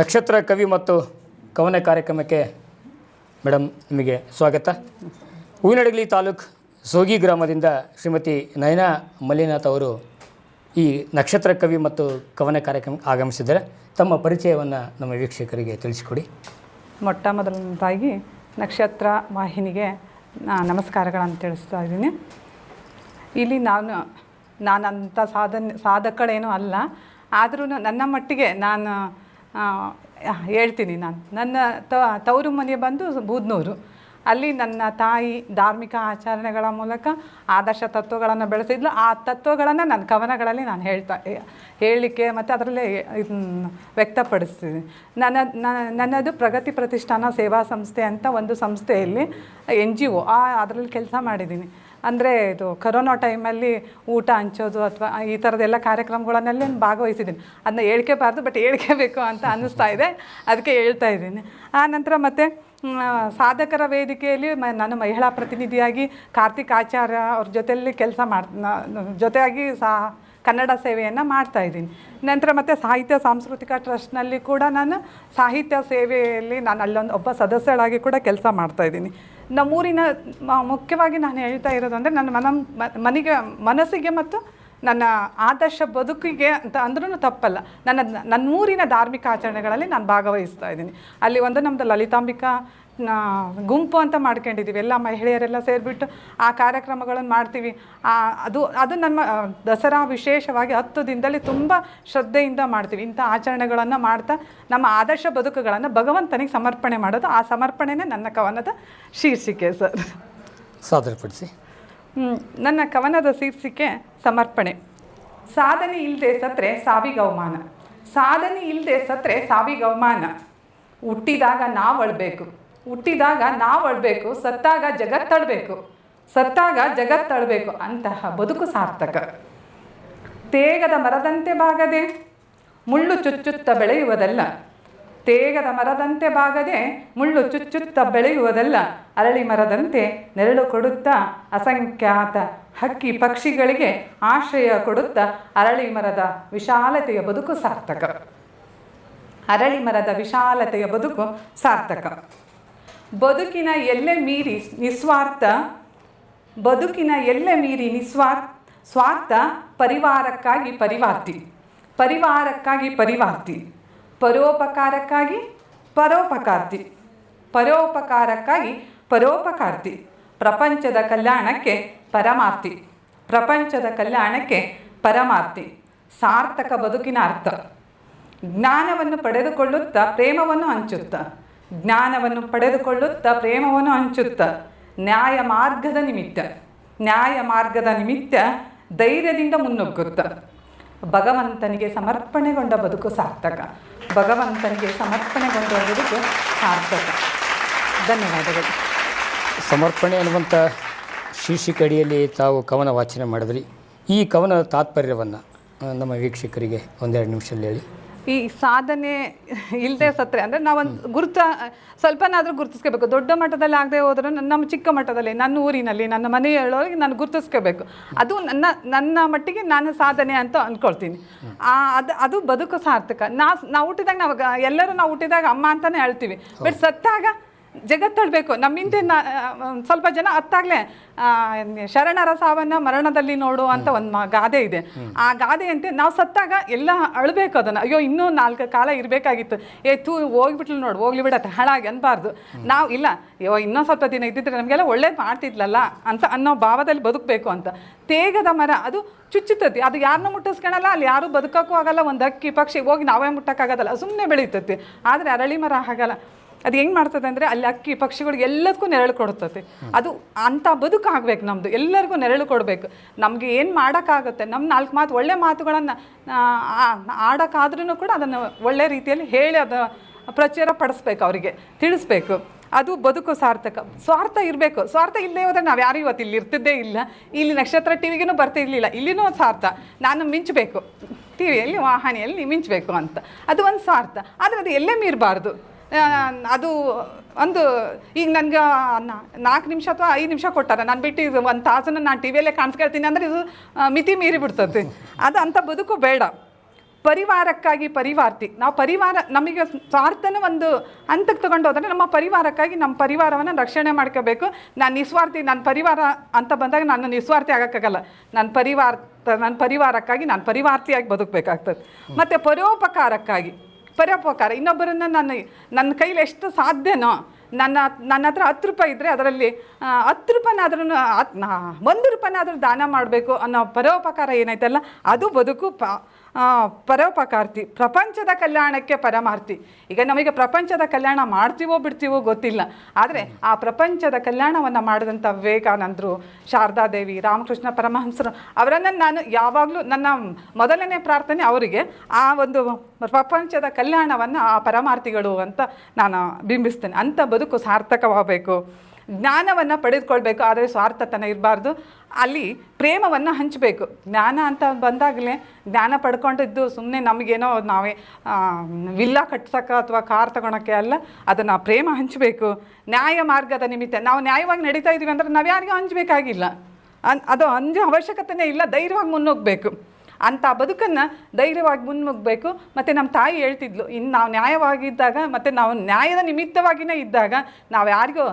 ನಕ್ಷತ್ರ ಕವಿ ಮತ್ತು ಕವನ ಕಾರ್ಯಕ್ರಮಕ್ಕೆ ಮೇಡಮ್ ನಿಮಗೆ ಸ್ವಾಗತ. ಹೂವಿನಡಗಲಿ ತಾಲೂಕು ಸೋಗಿ ಗ್ರಾಮದಿಂದ ಶ್ರೀಮತಿ ನಯನಾ ಮಲ್ಲಿನಾಥ್ ಅವರು ಈ ನಕ್ಷತ್ರ ಕವಿ ಮತ್ತು ಕವನ ಕಾರ್ಯಕ್ರಮಕ್ಕೆ ಆಗಮಿಸಿದ್ದಾರೆ. ತಮ್ಮ ಪರಿಚಯವನ್ನು ನಮ್ಮ ವೀಕ್ಷಕರಿಗೆ ತಿಳಿಸಿಕೊಡಿ. ಮೊಟ್ಟ ಮೊದಲನೇದಾಗಿ ನಕ್ಷತ್ರ ವಾಹಿನಿಗೆ ನಮಸ್ಕಾರಗಳನ್ನು ತಿಳಿಸ್ತಾ ಇದ್ದೀನಿ. ಇಲ್ಲಿ ನಾನು ನಾನಂಥ ಸಾಧನೆ, ಸಾಧಕಳೇನೂ ಅಲ್ಲ. ಆದರೂ ನನ್ನ ಮಟ್ಟಿಗೆ ನಾನು ಹೇಳ್ತೀನಿ ನಾನು. ನನ್ನ ತವರು ಮನೆ ಬಂದು ಬೂದ್ನೂರು. ಅಲ್ಲಿ ನನ್ನ ತಾಯಿ ಧಾರ್ಮಿಕ ಆಚರಣೆಗಳ ಮೂಲಕ ಆದರ್ಶ ತತ್ವಗಳನ್ನು ಬೆಳೆಸಿದ್ಲು. ಆ ತತ್ವಗಳನ್ನು ನನ್ನ ಕವನಗಳಲ್ಲಿ ನಾನು ಹೇಳ್ತಾ, ಹೇಳಲಿಕ್ಕೆ ಮತ್ತು ಅದರಲ್ಲೇ ವ್ಯಕ್ತಪಡಿಸ್ತೀನಿ. ನನ್ನ, ನನ್ನದು ಪ್ರಗತಿ ಪ್ರತಿಷ್ಠಾನ ಸೇವಾ ಸಂಸ್ಥೆ ಅಂತ ಒಂದು ಸಂಸ್ಥೆಯಲ್ಲಿ ಎನ್ ಜಿ ಒ, ಆ, ಅದರಲ್ಲಿ ಕೆಲಸ ಮಾಡಿದ್ದೀನಿ. ಅಂದರೆ ಇದು ಕರೋನಾ ಟೈಮಲ್ಲಿ ಊಟ ಹಂಚೋದು ಅಥವಾ ಈ ಥರದ್ದೆಲ್ಲ ಕಾರ್ಯಕ್ರಮಗಳನ್ನೆಲ್ಲ ನಾನು ಭಾಗವಹಿಸಿದ್ದೀನಿ. ಅದನ್ನ ಹೇಳ್ಕೇಬಾರ್ದು ಬಟ್ ಹೇಳ್ಕೆಬೇಕು ಅಂತ ಅನ್ನಿಸ್ತಾ ಇದೆ. ಅದಕ್ಕೆ ಹೇಳ್ತಾ ಇದ್ದೀನಿ. ನಂತರ ಮತ್ತು ಸಾಧಕರ ವೇದಿಕೆಯಲ್ಲಿ ಮ, ನಾನು ಮಹಿಳಾ ಪ್ರತಿನಿಧಿಯಾಗಿ ಕಾರ್ತಿಕ್ ಆಚಾರ್ಯ ಅವ್ರ ಜೊತೆಯಲ್ಲಿ ಕೆಲಸ ಮಾಡ್ ಜೊತೆಯಾಗಿ ಸಾ ಕನ್ನಡ ಸೇವೆಯನ್ನು ಮಾಡ್ತಾ ಇದ್ದೀನಿ. ನಂತರ ಮತ್ತು ಸಾಹಿತ್ಯ ಸಾಂಸ್ಕೃತಿಕ ಟ್ರಸ್ಟ್ನಲ್ಲಿ ಕೂಡ ನಾನು ಸಾಹಿತ್ಯ ಸೇವೆಯಲ್ಲಿ ನಾನು ಅಲ್ಲೊಂದು ಒಬ್ಬ ಸದಸ್ಯಳಾಗಿ ಕೂಡ ಕೆಲಸ ಮಾಡ್ತಾ ಇದ್ದೀನಿ. ನಮ್ಮೂರಿನ ಮುಖ್ಯವಾಗಿ ನಾನು ಹೇಳ್ತಾ ಇರೋದು ಅಂದರೆ ನನ್ನ ಮನ ಮನೆಗೆ, ಮನಸ್ಸಿಗೆ ಮತ್ತು ನನ್ನ ಆದರ್ಶ ಬದುಕಿಗೆ ಅಂತ ಅಂದ್ರೂ ತಪ್ಪಲ್ಲ. ನನ್ನ ನನ್ನ ಊರಿನ ಧಾರ್ಮಿಕ ಆಚರಣೆಗಳಲ್ಲಿ ನಾನು ಭಾಗವಹಿಸ್ತಾ ಇದ್ದೀನಿ. ಅಲ್ಲಿ ಒಂದು ನಮ್ಮದು ಲಲಿತಾಂಬಿಕಾ ಗುಂಪು ಅಂತ ಮಾಡ್ಕೊಂಡಿದ್ದೀವಿ ಎಲ್ಲ ಮಹಿಳೆಯರೆಲ್ಲ ಸೇರಿಬಿಟ್ಟು ಆ ಕಾರ್ಯಕ್ರಮಗಳನ್ನು ಮಾಡ್ತೀವಿ. ಆ, ಅದು ಅದು ನಮ್ಮ ದಸರಾ ವಿಶೇಷವಾಗಿ ಹತ್ತು ದಿನದಲ್ಲಿ ತುಂಬ ಶ್ರದ್ಧೆಯಿಂದ ಮಾಡ್ತೀವಿ. ಇಂಥ ಆಚರಣೆಗಳನ್ನು ಮಾಡ್ತಾ ನಮ್ಮ ಆದರ್ಶ ಬದುಕುಗಳನ್ನು ಭಗವಂತನಿಗೆ ಸಮರ್ಪಣೆ ಮಾಡೋದು. ಆ ಸಮರ್ಪಣೆನೇ ನನ್ನ ಕವನದ ಶೀರ್ಷಿಕೆ ಸರ್. ಸಾದರಪಡಿಸಿ. ನನ್ನ ಕವನದ ಶೀರ್ಷಿಕೆ ಸಮರ್ಪಣೆ. ಸಾಧನೆ ಇಲ್ಲದೆ ಸತ್ರೆ ಸಾವಿಗೆ ಅವಮಾನ. ಸಾಧನೆ ಇಲ್ಲದೆ ಸತ್ರೆ ಸಾವಿಗೆ ಅವಮಾನ. ಹುಟ್ಟಿದಾಗ ನಾವು ಅಳ್ಬೇಕು. ಹುಟ್ಟಿದಾಗ ನಾವು ಅಳ್ಬೇಕು, ಸತ್ತಾಗ ಜಗತ್ತಳ್ಬೇಕು ಸತ್ತಾಗ ಜಗತ್ತಳ್ಬೇಕು ಅಂತಹ ಬದುಕು ಸಾರ್ಥಕ. ತೇಗದ ಮರದಂತೆ ಬಾಗದೆ, ಮುಳ್ಳು ಚುಚ್ಚುತ್ತ ಬೆಳೆಯುವುದಲ್ಲ. ತೇಗದ ಮರದಂತೆ ಬಾಗದೆ, ಮುಳ್ಳು ಚುಚ್ಚುತ್ತ ಬೆಳೆಯುವುದಲ್ಲ. ಅರಳಿ ಮರದಂತೆ ನೆರಳು ಕೊಡುತ್ತಾ, ಅಸಂಖ್ಯಾತ ಹಕ್ಕಿ ಪಕ್ಷಿಗಳಿಗೆ ಆಶ್ರಯ ಕೊಡುತ್ತಾ ಅರಳಿ ಮರದ ವಿಶಾಲತೆಯ ಬದುಕು ಸಾರ್ಥಕ. ಅರಳಿ ಮರದ ವಿಶಾಲತೆಯ ಬದುಕು ಸಾರ್ಥಕ. ಬದುಕಿನ ಎಲ್ಲೆ ಮೀರಿ ನಿಸ್ವಾರ್ಥ, ಬದುಕಿನ ಎಲ್ಲೆ ಮೀರಿ ನಿಸ್ವಾರ್ಥ ಸ್ವಾರ್ಥ ಪರಿವಾರಕ್ಕಾಗಿ ಪರಿವಾರ್ತಿ ಪರಿವಾರಕ್ಕಾಗಿ ಪರಿವಾರ್ತಿ, ಪರೋಪಕಾರಕ್ಕಾಗಿ ಪರೋಪಕಾರ್ತಿ ಪರೋಪಕಾರಕ್ಕಾಗಿ ಪರೋಪಕಾರ್ತಿ, ಪ್ರಪಂಚದ ಕಲ್ಯಾಣಕ್ಕೆ ಪರಮಾರ್ಥಿ ಪ್ರಪಂಚದ ಕಲ್ಯಾಣಕ್ಕೆ ಪರಮಾರ್ಥಿ ಸಾರ್ಥಕ ಬದುಕಿನ ಅರ್ಥ, ಜ್ಞಾನವನ್ನು ಪಡೆದುಕೊಳ್ಳುತ್ತಾ ಪ್ರೇಮವನ್ನು ಹಂಚುತ್ತಾ ಜ್ಞಾನವನ್ನು ಪಡೆದುಕೊಳ್ಳುತ್ತಾ ಪ್ರೇಮವನ್ನು ಹಂಚುತ್ತಾ ನ್ಯಾಯ ಮಾರ್ಗದ ನಿಮಿತ್ತ, ನ್ಯಾಯ ಮಾರ್ಗದ ನಿಮಿತ್ತ ಧೈರ್ಯದಿಂದ ಮುನ್ನುಗ್ಗುತ್ತ. ಭಗವಂತನಿಗೆ ಸಮರ್ಪಣೆಗೊಂಡ ಬದುಕು ಸಾರ್ಥಕ. ಭಗವಂತನಿಗೆ ಸಮರ್ಪಣೆಗೊಂಡ ಬದುಕು ಸಾರ್ಥಕ. ಧನ್ಯವಾದಗಳು. ಸಮರ್ಪಣೆ ಅನ್ನುವಂಥ ಶೀರ್ಷಿಕಡಿಯಲ್ಲಿ ತಾವು ಕವನ ವಾಚನ ಮಾಡಿದ್ರಿ. ಈ ಕವನದ ತಾತ್ಪರ್ಯವನ್ನು ನಮ್ಮ ವೀಕ್ಷಕರಿಗೆ ಒಂದೆರಡು ನಿಮಿಷದಲ್ಲಿ ಹೇಳಿ. ಈ ಸಾಧನೆ ಇಲ್ಲದೆ ಸತ್ರೆ ಅಂದರೆ ನಾವೊಂದು ಗುರುತ ಸ್ವಲ್ಪನಾದರೂ ಗುರುತಿಸ್ಕೋಬೇಕು. ದೊಡ್ಡ ಮಟ್ಟದಲ್ಲಿ ಆಗದೆ ಹೋದರೂ ನನ್ನ- ನಮ್ಮ ಚಿಕ್ಕ ಮಟ್ಟದಲ್ಲಿ ನನ್ನ ಊರಿನಲ್ಲಿ ನನ್ನ ಮನೆಯೊಳಗೆ ನಾನು ಗುರುತಿಸ್ಕೋಬೇಕು. ಅದು ನನ್ನ ನನ್ನ ಮಟ್ಟಿಗೆ ನಾನು ಸಾಧನೆ ಅಂತ ಅಂದ್ಕೊಳ್ತೀನಿ ಆ ಅದು ಅದು ಬದುಕು ಸಾರ್ಥಕ. ನಾ ನಾವು ಹುಟ್ಟಿದಾಗ ನಾವು ಎಲ್ಲರೂ ನಾವು ಹುಟ್ಟಿದಾಗ ಅಮ್ಮ ಅಂತಾನೆ ಹೇಳ್ತೀವಿ. ಬಟ್ ಸತ್ತಾಗ ಜಗತ್ತಳ್ಬೇಕು ನಮ್ಮಿಂದ ಸ್ವಲ್ಪ ಜನ ಅತ್ತಾಗಲೇ ಶರಣರ ಸಾವನ್ನ ಮರಣದಲ್ಲಿ ನೋಡು ಅಂತ ಒಂದು ಮ- ಗಾದೆ ಇದೆ. ಆ ಗಾದೆಯಂತೆ ನಾವು ಸತ್ತಾಗ ಎಲ್ಲ ಅಳ್ಬೇಕು ಅದನ್ನ. ಅಯ್ಯೋ ಇನ್ನೂ ನಾಲ್ಕು ಕಾಲ ಇರಬೇಕಾಗಿತ್ತು. ಏ ತೂ ಹೋಗ್ಬಿಟ್ಲು ನೋಡು ಹೋಗ್ಲಿ ಬಿಡತ್ತೆ ಹಾಳಾಗಿ ಅನ್ಬಾರ್ದು. ನಾವು ಇಲ್ಲ ಅಯ್ಯೋ ಇನ್ನೂ ಸ್ವಲ್ಪ ದಿನ ಇದ್ದಿದ್ರೆ ನಮಗೆಲ್ಲ ಒಳ್ಳೇದು ಮಾಡ್ತಿದ್ಲಲ್ಲ ಅಂತ ಅನ್ನೋ ಭಾವದಲ್ಲಿ ಬದುಕಬೇಕು ಅಂತ. ತೇಗದ ಮರ ಅದು ಚುಚ್ಚುತ್ತತಿ ಅದು ಯಾರನ್ನೂ ಮುಟ್ಟಿಸ್ಕೊಳಲ್ಲ ಅಲ್ಲಿ ಯಾರೂ ಬದುಕೋಕ್ಕೂ ಆಗಲ್ಲ. ಒಂದು ಅಕ್ಕಿ ಪಕ್ಷಿ ಹೋಗಿ ನಾವೇ ಮುಟ್ಟಕ್ಕಾಗೋದಲ್ಲ. ಸುಮ್ಮನೆ ಬೆಳೀತತಿ ಆದರೆ ಅರಳಿ ಮರ ಹಾಗಲ್ಲ. ಅದು ಹೆಂಗೆ ಮಾಡ್ತದೆ ಅಂದರೆ ಅಲ್ಲಿ ಅಕ್ಕಿ ಪಕ್ಷಿಗಳಿಗೆ ಎಲ್ಲದಕ್ಕೂ ನೆರಳು ಕೊಡ್ತದೆ ಅದು ಅಂಥ ಬದುಕು ಆಗ್ಬೇಕು ನಮ್ಮದು ಎಲ್ಲರಿಗೂ ನೆರಳು ಕೊಡಬೇಕು. ನಮಗೆ ಏನು ಮಾಡೋಕ್ಕಾಗುತ್ತೆ? ನಮ್ಮ ನಾಲ್ಕು ಮಾತು, ಒಳ್ಳೆ ಮಾತುಗಳನ್ನು ಆಡೋಕ್ಕಾದ್ರೂ ಕೂಡ ಅದನ್ನು ಒಳ್ಳೆ ರೀತಿಯಲ್ಲಿ ಹೇಳಿ ಅದು ಪ್ರಚಾರ ಪಡಿಸ್ಬೇಕು ಅವರಿಗೆ, ತಿಳಿಸ್ಬೇಕು. ಅದು ಬದುಕು ಸಾರ್ಥಕ. ಸ್ವಾರ್ಥ ಇರಬೇಕು. ಸ್ವಾರ್ಥ ಇಲ್ಲದೆ ಹೋದರೆ ನಾವು ಯಾರು ಇವತ್ತು ಇಲ್ಲಿ ಇರ್ತಿದ್ದೇ ಇಲ್ಲ. ಇಲ್ಲಿ ನಕ್ಷತ್ರ ಟಿ ವಿಗೂ ಬರ್ತಿರ್ಲಿಲ್ಲ ಇಲ್ಲಿನೂ ಸ್ವಾರ್ಥ. ನಾನು ಮಿಂಚಬೇಕು. ಟಿ ವಿಯಲ್ಲಿ ವಾಹನೆಯಲ್ಲಿ ಮಿಂಚಬೇಕು ಅಂತ. ಅದು ಒಂದು ಸ್ವಾರ್ಥ. ಆದರೆ ಅದು ಎಲ್ಲೇ ಮೀರಬಾರ್ದು ಅದು, ಒಂದು, ಈಗ ನನಗೆ ನಾಲ್ಕು ನಿಮಿಷ ಅಥವಾ ಐದು ನಿಮಿಷ ಕೊಟ್ಟಾರ. ನಾನು ಬಿಟ್ಟು ಇದು ಒಂದು ತಾಸನ್ನು ನಾನು ಟಿ ವಿಯಲ್ಲೇ ಕಾಣಿಸ್ಕೊಳ್ತೀನಿ ಅಂದರೆ ಇದು ಮಿತಿ ಮೀರಿ ಬಿಡ್ತದೆ ಅದು ಅಂಥ ಬದುಕು ಬೇಡ. ಪರಿವಾರಕ್ಕಾಗಿ ಪರಿವಾರ್ತಿ. ನಾವು ಪರಿವಾರ, ನಮಗೆ ಸ್ವಾರ್ಥನ ಒಂದು ಹಂತಕ್ಕೆ ತಗೊಂಡು ಹೋದರೆ ನಮ್ಮ ಪರಿವಾರಕ್ಕಾಗಿ ನಮ್ಮ ಪರಿವಾರವನ್ನು ರಕ್ಷಣೆ ಮಾಡ್ಕೋಬೇಕು. ನಾನು ನಿಸ್ವಾರ್ಥಿ ನನ್ನ ಪರಿವಾರ ಅಂತ ಬಂದಾಗ ನಾನು ನಿಸ್ವಾರ್ಥಿ ಆಗೋಕ್ಕಾಗಲ್ಲ. ನನ್ನ ಪರಿವಾರ ನನ್ನ ಪರಿವಾರಕ್ಕಾಗಿ ನಾನು ಪರಿವಾರ್ತಿಯಾಗಿ ಬದುಕಬೇಕಾಗ್ತದೆ. ಮತ್ತು ಪರೋಪಕಾರಕ್ಕಾಗಿ. ಪರೋಪಕಾರ ಇನ್ನೊಬ್ಬರನ್ನು ನಾನು, ನನ್ನ ಕೈಲಿ ಎಷ್ಟು ಸಾಧ್ಯನೋ, ನನ್ನ ನನ್ನ ಹತ್ರ ಹತ್ತು ರೂಪಾಯಿ ಇದ್ದರೆ ಅದರಲ್ಲಿ ಹತ್ತು ರೂಪಾಯಿನಾದ್ರೂ ಒಂದು ರೂಪಾಯಿನಾದ್ರೂ ದಾನ ಮಾಡಬೇಕು ಅನ್ನೋ ಪರೋಪಕಾರ ಏನೈತಲ್ಲ ಅದು ಬದುಕು ಪ ಪರೋಪಕಾರ್ತಿ, ಪ್ರಪಂಚದ ಕಲ್ಯಾಣಕ್ಕೆ ಪರಮಾರ್ಥಿ ಈಗ ನಮಗೆ ಪ್ರಪಂಚದ ಕಲ್ಯಾಣ ಮಾಡ್ತೀವೋ ಬಿಡ್ತೀವೋ ಗೊತ್ತಿಲ್ಲ. ಆದರೆ ಆ ಪ್ರಪಂಚದ ಕಲ್ಯಾಣವನ್ನು ಮಾಡಿದಂಥ ವಿವೇಕಾನಂದರು, ಶಾರದಾದೇವಿ, ರಾಮಕೃಷ್ಣ ಪರಮಹಂಸರು, ಅವರನ್ನು ನಾನು ಯಾವಾಗಲೂ ನನ್ನ ಮೊದಲನೇ ಪ್ರಾರ್ಥನೆ ಅವರಿಗೆ, ಆ ಒಂದು ಪ್ರಪಂಚದ ಕಲ್ಯಾಣವನ್ನು ಆ ಪರಮಾರ್ಥಿಗಳು ಅಂತ ನಾನು ಬಿಂಬಿಸ್ತೇನೆ. ಅಂಥ ಬದುಕು ಸಾರ್ಥಕವಾಗಬೇಕು. ಜ್ಞಾನವನ್ನು ಪಡೆದುಕೊಳ್ಬೇಕು, ಆದರೆ ಸ್ವಾರ್ಥತನ ಇರಬಾರ್ದು. ಅಲ್ಲಿ ಪ್ರೇಮವನ್ನು ಹಂಚಬೇಕು. ಜ್ಞಾನ ಅಂತ ಬಂದಾಗಲೇ ಜ್ಞಾನ ಪಡ್ಕೊಂಡಿದ್ದು ಸುಮ್ಮನೆ ನಮಗೇನೋ ನಾವೇ ವಿಲ್ಲ ಕಟ್ಸೋಕೆ ಅಥವಾ ಕಾರ್ ತಗೊಳಕ್ಕೆ ಅಲ್ಲ, ಅದನ್ನು ಪ್ರೇಮ ಹಂಚಬೇಕು. ನ್ಯಾಯ ಮಾರ್ಗದ ನಿಮಿತ್ತ. ನಾವು ನ್ಯಾಯವಾಗಿ ನಡೀತಾ ಇದ್ದೀವಿ ಅಂದ್ರೆ ನಾವು ಯಾರಿಗೂ ಹಂಚಬೇಕಾಗಿಲ್ಲ. ಅನ್, ಅದು ಅಂಜೋ ಅವಶ್ಯಕತೆನೇ ಇಲ್ಲ, ಧೈರ್ಯವಾಗಿ ಮುನ್ನುಗ್ಗಬೇಕು ಅಂಥ ಬದುಕನ್ನು ಧೈರ್ಯವಾಗಿ ಮುನ್ನುಗ್ಗಬೇಕು. ಮತ್ತು ನಮ್ಮ ತಾಯಿ ಹೇಳ್ತಿದ್ಲು ಇನ್ನು ನಾವು ನ್ಯಾಯವಾಗಿದ್ದಾಗ ಮತ್ತು ನಾವು ನ್ಯಾಯದ ನಿಮಿತ್ತವಾಗಿಯೇ ಇದ್ದಾಗ ನಾವು ಯಾರಿಗೂ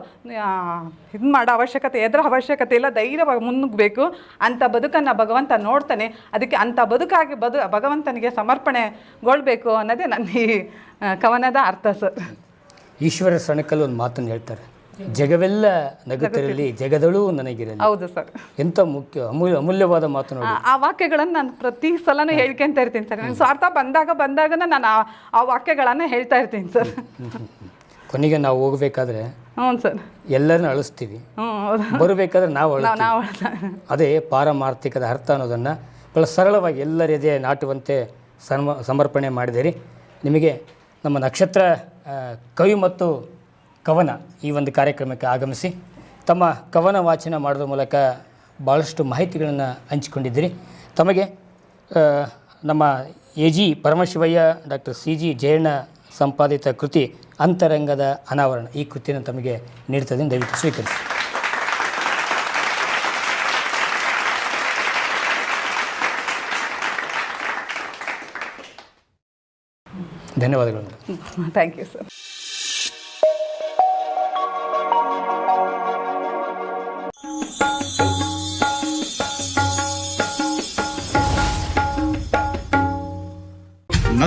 ಇದು ಮಾಡೋ ಅವಶ್ಯಕತೆ, ಎದುರ ಅವಶ್ಯಕತೆ ಇಲ್ಲ, ಧೈರ್ಯವಾಗಿ ಮುನ್ನುಗ್ಬೇಕು ಅಂಥ ಬದುಕನ್ನು ಭಗವಂತ ನೋಡ್ತಾನೆ. ಅದಕ್ಕೆ ಅಂಥ ಬದುಕಾಗಿ ಬದು, ಭಗವಂತನಿಗೆ ಸಮರ್ಪಣೆಗೊಳ್ಬೇಕು ಅನ್ನೋದೇ ನನ್ನ ಈ ಕವನದ ಅರ್ಥ ಸರ್. ಈಶ್ವರ ಸಣಕಲ್ ಒಂದು ಮಾತನ್ನು ಹೇಳ್ತಾರೆ. ಜಗವೆಲ್ಲ ನಗುತ್ತಿರಲಿ ಜಗದಳು ನನಗಿರಲಿ. ಹೌದು ಸರ್. ಎಂತ ಮುಖ್ಯ ಅಮೂಲ್ಯ ಅಮೂಲ್ಯವಾದ ಮಾತು ನೋಡಿ. ಆ- ವಾಕ್ಯಗಳನ್ನು ನಾನು ಪ್ರತಿ ಸಲನೂ ಹೇಳ್ಕೊಂತ ಇರ್ತೀನಿ ಸರ್. ನನ್ನ ಸ್ವಾರ್ಥ ಬಂದಾಗ ಬಂದಾಗ ನಾನು ಆ- ವಾಕ್ಯಗಳನ್ನು ಹೇಳ್ತಾ ಇರ್ತೀನಿ ಸರ್. ಕೊನೆಗೆ ನಾವು ಹೋಗ್ಬೇಕಾದ್ರೆ ಹ್ಞೂ ಸರ್. ಎಲ್ಲರನ್ನ ಅಳಿಸ್ತೀವಿ. ಬರಬೇಕಾದ್ರೆ ನಾವು ಅದೇ ಪಾರಮಾರ್ಥಿಕದ ಅರ್ಥ ಅನ್ನೋದನ್ನು ಬಹಳ ಸರಳವಾಗಿ ಎಲ್ಲರ ಎದೆ ನಾಟುವಂತೆ ಸಮ ಸಮರ್ಪಣೆ ಮಾಡಿದಿರಿ ನಿಮಗೆ ನಮ್ಮ ನಕ್ಷತ್ರ ಕವಿ ಮತ್ತು ಕವನ ಈ ಒಂದು ಕಾರ್ಯಕ್ರಮಕ್ಕೆ ಆಗಮಿಸಿ ತಮ್ಮ ಕವನ ವಾಚನ ಮಾಡೋದ್ರ ಮೂಲಕ ಭಾಳಷ್ಟು ಮಾಹಿತಿಗಳನ್ನು ಹಂಚಿಕೊಂಡಿದ್ದೀರಿ. ತಮಗೆ ನಮ್ಮ A G Paramashivaiah, doctor C G Jayanna ಸಂಪಾದಿತ ಕೃತಿ ಅಂತರಂಗದ ಅನಾವರಣ ಈ ಕೃತಿಯನ್ನು ತಮಗೆ ನೀಡ್ತದೆ ದಯವಿಟ್ಟು ಸ್ವೀಕರಿಸಿ. ಧನ್ಯವಾದಗಳು. Thank you sir